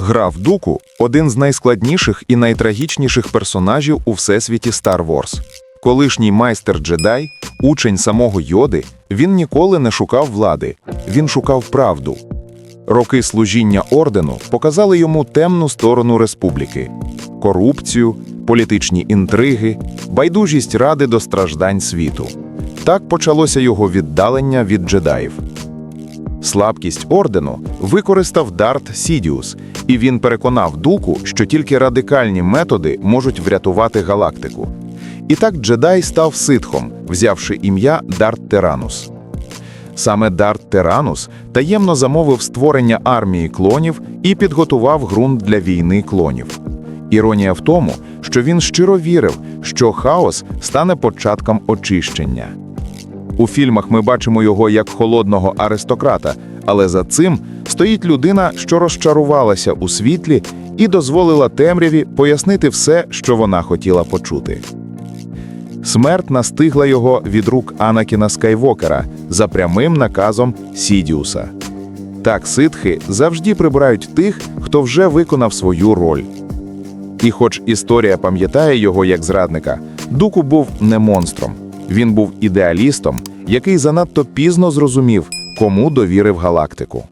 Граф Дуку один з найскладніших і найтрагічніших персонажів у всесвіті Star Wars. Колишній майстер джедай, учень самого Йоди, він ніколи не шукав влади, він шукав правду. Роки служіння ордену показали йому темну сторону республіки: корупцію, політичні інтриги, байдужість ради до страждань світу. Так почалося його віддалення від джедаїв. Слабкість ордену використав Дарт Сідіус, і він переконав Дуку, що тільки радикальні методи можуть врятувати галактику. І так джедай став ситхом, взявши ім'я Дарт Теранус. Саме Дарт Теранус таємно замовив створення армії клонів і підготував ґрунт для війни клонів. Іронія в тому, що він щиро вірив, що хаос стане початком очищення. У фільмах ми бачимо його як холодного аристократа, але за цим стоїть людина, що розчарувалася у світлі і дозволила темряві пояснити все, що вона хотіла почути. Смерть настигла його від рук Анакіна Скайвокера за прямим наказом Сідіуса. Так ситхи завжди прибирають тих, хто вже виконав свою роль. І хоч історія пам'ятає його як зрадника, Дуку був не монстром. Він був ідеалістом, який занадто пізно зрозумів, кому довірив галактику.